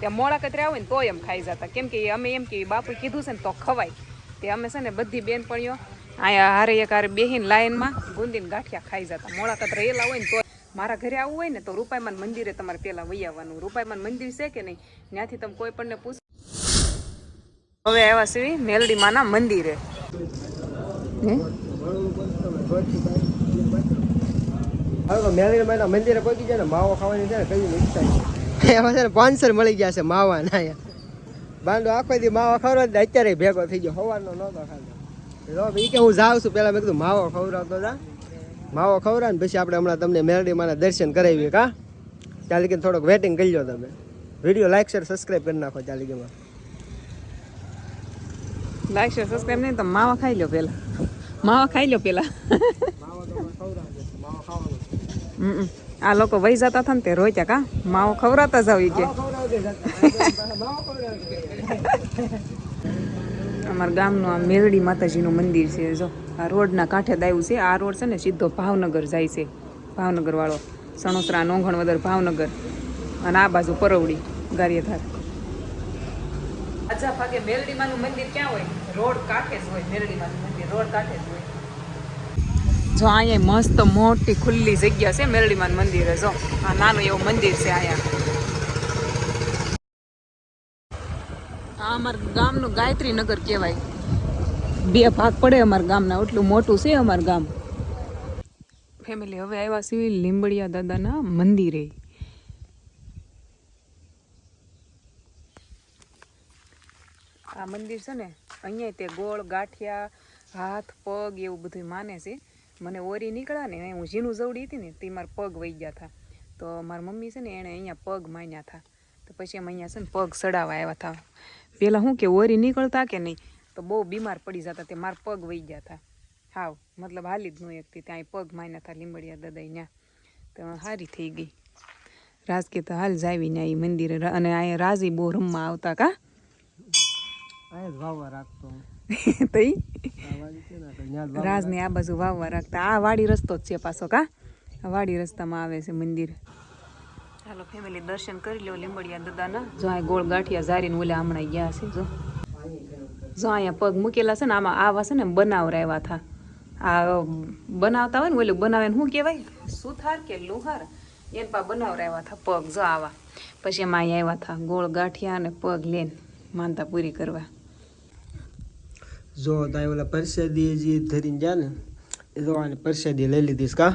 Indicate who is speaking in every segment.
Speaker 1: ત્યાં મોડા કતરા આવે ને તોય એમ ખાઈ જતા. કેમ કે અમે એમ કે બાપુ કીધું છે ને તો ખવાય. તે અમે છે ને બધી બેનપણીઓ અહીંયા હારે એક હારે બેહીને લાઈનમાં ગુંદીને ગાંઠિયા ખાઈ જતા. મોડા કતરા એલા હોય ને તો મારા ઘરે આવવું હોય ને તો રૂપાયમાન મંદિરે તમારે પહેલાં વહી આવવાનું. રૂપાયમાન મંદિર છે કે નહીં? ત્યાંથી તમે કોઈ પણને પૂછ હવે આવ્યા શ્રી મેલડી માના મંદિરે
Speaker 2: મંદિરે પહોંચી જાય ને, માવો ખાવાની છે ને, કઈ ઈચ્છા છે? એમાં છે ને મળી ગયા છે માવા ના બાંડો આખો દી માવા ખવડાવ અત્યારે ભેગો થઈ ગયો હોવાનો નહોતો તો એ કે હું જાઉં છું પહેલાં મેં કીધું માવો ખવડાવતો જા. માવો ખવડાવ ને પછી આપણે હમણાં તમને મેરડી માના દર્શન કરાવીએ કા? ચાલી ગઈ થોડોક વેટિંગ કરી લો તમે. વીડિયો લાઈક શેર સબસ્ક્રાઈબ કરી નાખો ચાલી કે
Speaker 1: લાઈક શેર સબસ્ક્રાઈબ નહીં તો માવા ખાઈ લો પહેલાં માવા ખાઈ લો પહેલાં
Speaker 2: માવા તો ખવડાવજો માવા ખાવાનો.
Speaker 1: આ લોકો વહી જતા હતા ને તે રોત્યા કા? માવો ખવડાવતા જ
Speaker 2: આવી ખવડાવજો
Speaker 1: અમારા ગામનું આ મેરડી માતાજીનું મંદિર છે, જો. આ રોડના કાંઠે દાયું છે. આ રોડ છે ને સીધો ભાવનગર જાય છે. ભાવનગર વાળો સણોસરા, નોંઘણ, વદર, ભાવનગર. અને આ બાજુ પરવડી, ગારિયાધાર. આજા ભાગે મેલડીમાનું મંદિર ક્યાં હોય? રોડ કાંઠે જ હોય મેલડીમાનું મંદિર, રોડ કાંઠે જ હોય. જો અહીંયા મસ્ત મોટી ખુલ્લી જગ્યા છે, મેરડીમાન મંદિરે જો. આ નાનું એવું મંદિર છે અહીંયા આ અમારા ગામનું ગાયત્રી કહેવાય. બે ભાગ પડે અમારા ગામના, એટલું મોટું છે અમારું ગામ. ફેમિલી હવે આવ્યા છીએ લીંબડિયા દાદાના મંદિરે. આ મંદિર છે ને અહીંયા તે ગોળ ગાંઠિયા, હાથ, પગ એવું બધું માને છે. મને ઓરી નીકળ્યા ને હું ઝીણું જવડી હતી ને તે મારા પગ વહી ગયા હતા તો મારી મમ્મી છે ને એણે અહીંયા પગ માન્યા હતા તો પછી અમે અહીંયા છે ને પગ સડાવવા આવ્યા હતા પહેલાં શું કે ઓરી નીકળતા કે નહીં? તો બહુ બીમાર પડી જતા તે મારા પગ વહી ગયા હતા હાવ, મતલબ હાલી જ ન એકથી ત્યાં પગ માન્યા હતા લીંબડિયા દાદા ત્યાં તો સારી થઈ ગઈ. રાજ કે તો હાલ જાવી ને એ મંદિરે. અને અહીંયા રાજી બહુ રમવા આવતા કા?
Speaker 2: આ જ વાવવા રાખતો
Speaker 1: તો ઈ
Speaker 2: આ બાજુ છે ને તો ન્યા જ વાવવા
Speaker 1: રાજને આ બાજુ વાવવા રાખતા. આ વાડી રસ્તો જ છે પાછો કા? વાડી રસ્તામાં આવે છે મંદિર. ચાલો ફેમિલી દર્શન કરી લો લીંબડિયા દાદાના. જો આ ગોળ ગાંઠિયા ઝારીને ઓલા હમણાં ગયા છે જો. જો અહીંયા પગ મૂકેલા છે ને આમાં આવા છે ને બનાવરાવ્યા હતા આ બનાવતા હોય ને ઓલું બનાવે શું કહેવાય? સુથાર કે લુહાર? એને પા બનાવરાવ્યા હતા પગ જો આવા. પછી એમાં અહીંયા આવ્યા હતા ગોળ ગાંઠિયા અને પગ લઈને માનતા પૂરી કરવા.
Speaker 2: જો તાય ઓલા પરસાદી જે ધરીને જા ને એ જો આને પરસેદી લઈ લીધીસ કા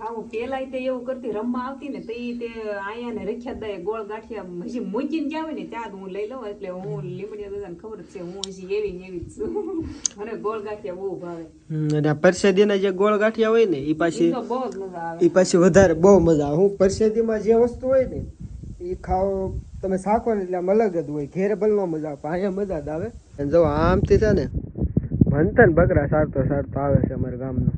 Speaker 1: હા હું પેલા તે એવું કરતી રમવા આવતી ને તો તે આયા ને રખ્યા દે ગોળ ગાંઠિયા હજી મૂકીને જાવે ને ત્યાં જ હું લઈ લઉં એટલે હું લીમડિયા દાદાને ખબર છે હું હજી એવી ને એવી જ છું. મને ગોળ ગાંઠિયા બહુ ભાવે.
Speaker 2: અને આ પરસેદીના જે ગોળ ગાંઠિયા હોય ને એ પાછી
Speaker 1: બહુ મજા
Speaker 2: એ પાછી વધારે બહુ મજા આવે. હું પરસાદીમાં જે વસ્તુ હોય ને એ ખાઓ તમે શાકો ને એટલે આમ અલગ જ હોય ઘેર ભલે મજા આવે અહીંયા મજા જ આવે. અને જો આમથી છે ને મંથન બકરા સારતો સારતો આવે છે અમારા ગામનો.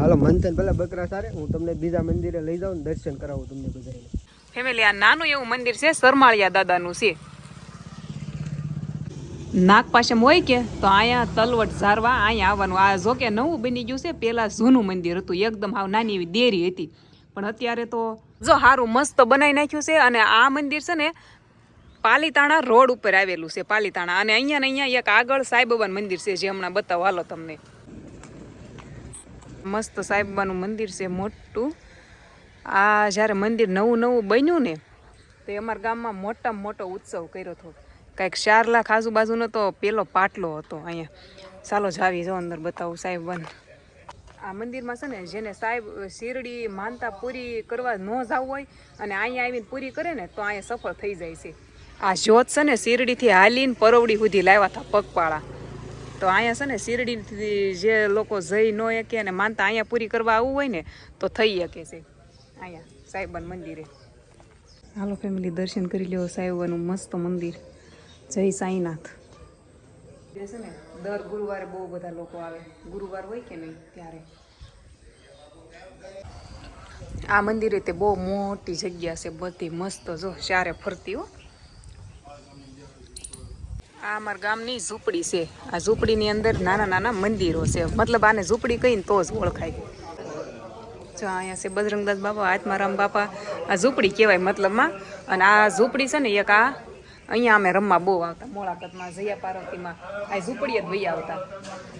Speaker 2: હાલો, મંથન પેલા બકરા સારે. હું તમને બીજા મંદિરે લઈ જાઉં દર્શન કરાવું તમને બધાને
Speaker 1: ફેમિલી, આ નાનું એવું મંદિર છે, સરમાળિયા દાદાનું છે. નાગ પાસમ હોય કે, તો અહીંયા તલવટ સારવા, અહીંયા આવવાનું. આ જો કે નવું બની ગયું છે, પેલા જૂનું મંદિર હતું, એકદમ હાવ નાની એવી દેરી હતી. પણ અત્યારે તો જો સારું મસ્ત બનાવી નાખ્યું છે, અને આ મંદિર છે ને પાલીતાણા રોડ ઉપર આવેલું છે પાલીતાણા. અને અહીંયા અહીંયા એક આગળ સાંઈબાબાનું મંદિર છે, જે હમણાં બતાવો. હાલો તમને. મસ્ત સાંઈબાબાનું મંદિર છે, મોટું. આ જ્યારે મંદિર નવું નવું બન્યું ને, તો અમારા ગામમાં મોટામાં મોટો ઉત્સવ કર્યો હતો. કાંઈક ચાર લાખ આજુબાજુનો તો પેલો પાટલો હતો અહીંયા. ચાલો જાવી જો અંદર બતાવું સાહેબ બન આ મંદિરમાં છે ને, જેને સાહેબ શિરડી માનતા પૂરી કરવા ન જવું હોય અને અહીંયા આવીને પૂરી કરે ને, તો અહીંયા સફળ થઈ જાય છે. આ જ્યોત છે ને શિરડીથી હાલીને પરોવડી સુધી લાવ્યા હતા પગપાળા. તો અહીંયા છે ને શિરડીથી જે લોકો જઈ ન શકે અને માનતા અહીંયા પૂરી કરવા આવવું હોય ને, તો થઈ શકે છે. અહીંયા સાહેબાન મંદિરે. હાલો ફેમિલી દર્શન કરી લ્યો સાહેબાનું મસ્ત મંદિર. જય સાંઈનાથ. જે છે ને, દર ગુરુવારે બહુ બધા લોકો આવે. ગુરુવાર હોય કે નહીં, ત્યારે. આ મંદિરે તે બહુ મોટી જગ્યા છે, બધી મસ્ત જો, ચારે ફરતી હો. આ અમારા ગામની ઝૂંપડી છે. આ ઝૂંપડીની અંદર નાના નાના મંદિરો છે. મતલબ આને ઝૂંપડી કહીને તો જ ઓળખાય. જો અહીંયા છે બજરંગદાસ બાપા આત્મારામ બાપા. આ ઝૂંપડી કહેવાય મતલબમાં. અને આ ઝૂંપડી છે ને એક આ અહીંયા અમે રમવા બહુ આવતા. મોળાકતમાં જયા પાર્વતીમાં આ ઝૂંપડી જ વહી આવતા.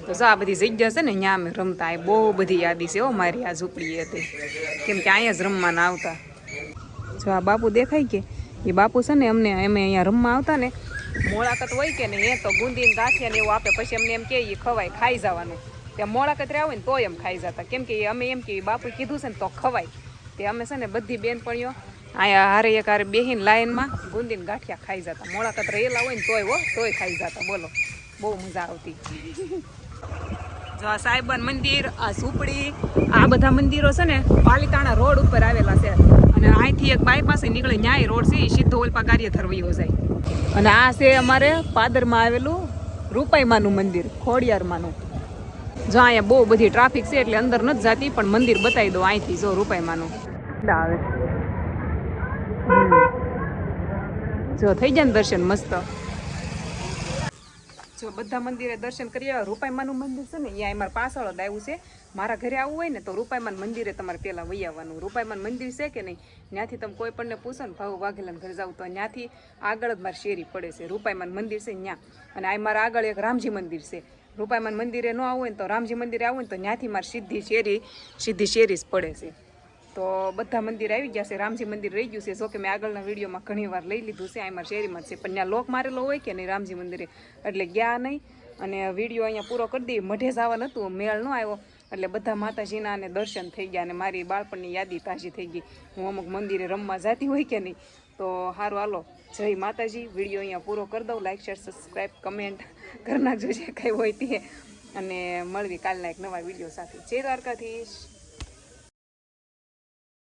Speaker 1: તો જો આ બધી જગ્યા છે ને અહીંયા અમે રમતા. આ બહુ બધી યાદી છે હો મારી આ ઝૂંપડી હતી કેમ કે અહીંયા જ રમવાના આવતા. જો આ બાપુ દેખાય કે? એ બાપુ છે ને અમને, અમે અહીંયા રમવા આવતા ને, મોળાકત હોય કે ને એ તો ગુંદીને ગાંઠિયા ને એવું આપે. પછી અમને એમ કે એ ખવાય, ખાઈ જવાનું. ત્યાં મોળાકત રહ્યા હોય ને તોય એમ ખાઈ જતા. કેમ કે અમે એમ કે બાપુ કીધું છે ને તો ખવાય. તે અમે છે ને બધી બેનપણીઓ અહીંયા હારે એક હારે બેહીને લાઈનમાં ગુંદીને ગાંઠિયા ખાઈ જતા. મોળાકત રહેલા હોય ને તોય હો, તોય ખાઈ જતા. બોલો, બહુ મજા આવતી. જો આ સાહેબાન મંદિર, આ ઝૂંપડી આ બધા મંદિરો છે ને પાલિતાણા રોડ ઉપર આવેલા છે. અને અહીંથી એક બાયપાસ નીકળે ન્યાય રોડ છે સીધો ઓલપા કાર્યધર વયો જાય અને આ છે અમારે પાદરમાં આવેલું રૂપાઈમાનું મંદિર ખોડિયારમાંનું. જો અહીંયા બહુ બધી ટ્રાફિક છે એટલે અંદર નથી જતી પણ મંદિર બતાવી દો અહીંથી જો રૂપાઈમાનું. આવે. જો થઈ જાય ને દર્શન મસ્ત. જો બધા મંદિરે દર્શન કરી આવ્યા રૂપાઈમાનું મંદિર છે ને અહીંયા અમારા પાછળ જ આવ્યું છે. મારા ઘરે આવવું હોય ને તો રૂપાઈમાન મંદિરે તમારે પહેલાં વહી આવવાનું. રૂપાઈમાન મંદિર છે કે નહીં? ત્યાંથી તમે કોઈ પણને પૂછો ને ભાવ વાઘેલાને ઘરે જાવ તો ત્યાંથી આગળ જ મારી શેરી પડે છે. રૂપાઈમાન મંદિર છે ત્યાં અને આ મારા આગળ એક રામજી મંદિર છે. રૂપાઈમાન મંદિરે ન આવવું હોય ને તો રામજી મંદિરે આવવું ને તો ત્યાંથી મારી સીધી શેરી સીધી શેરી જ પડે છે. તો બધા મંદિર આવી ગયા છે. રામજી મંદિર રહી ગયું છે. જો કે મેં આગળના વિડીયોમાં ઘણી વાર લઈ લીધું છે. આ શેરીમાં છે. પણ ત્યાં લોક મારેલો હોય કે નહીં, રામજી મંદિરે. એટલે ગયા નહીં. અને વીડિયો અહીંયા પૂરો કરી દઈએ. મઢે જવા નહોતું મેળ ન આવ્યો. એટલે બધા માતાજીના અને દર્શન થઈ ગયા અને મારી બાળપણની યાદી તાજી થઈ ગઈ. હું અમુક મંદિરે રમવા જતી હોય કે નહીં. તો સારું હાલો. જય માતાજી. વીડિયો અહીંયા પૂરો કરી દઉં. લાઇક શેર સબસ્ક્રાઈબ કમેન્ટ કરી નાખજો જે કંઈ હોય તે. અને મળવી કાલના એક નવા વીડિયો સાથે. જય દ્વારકાધીશ.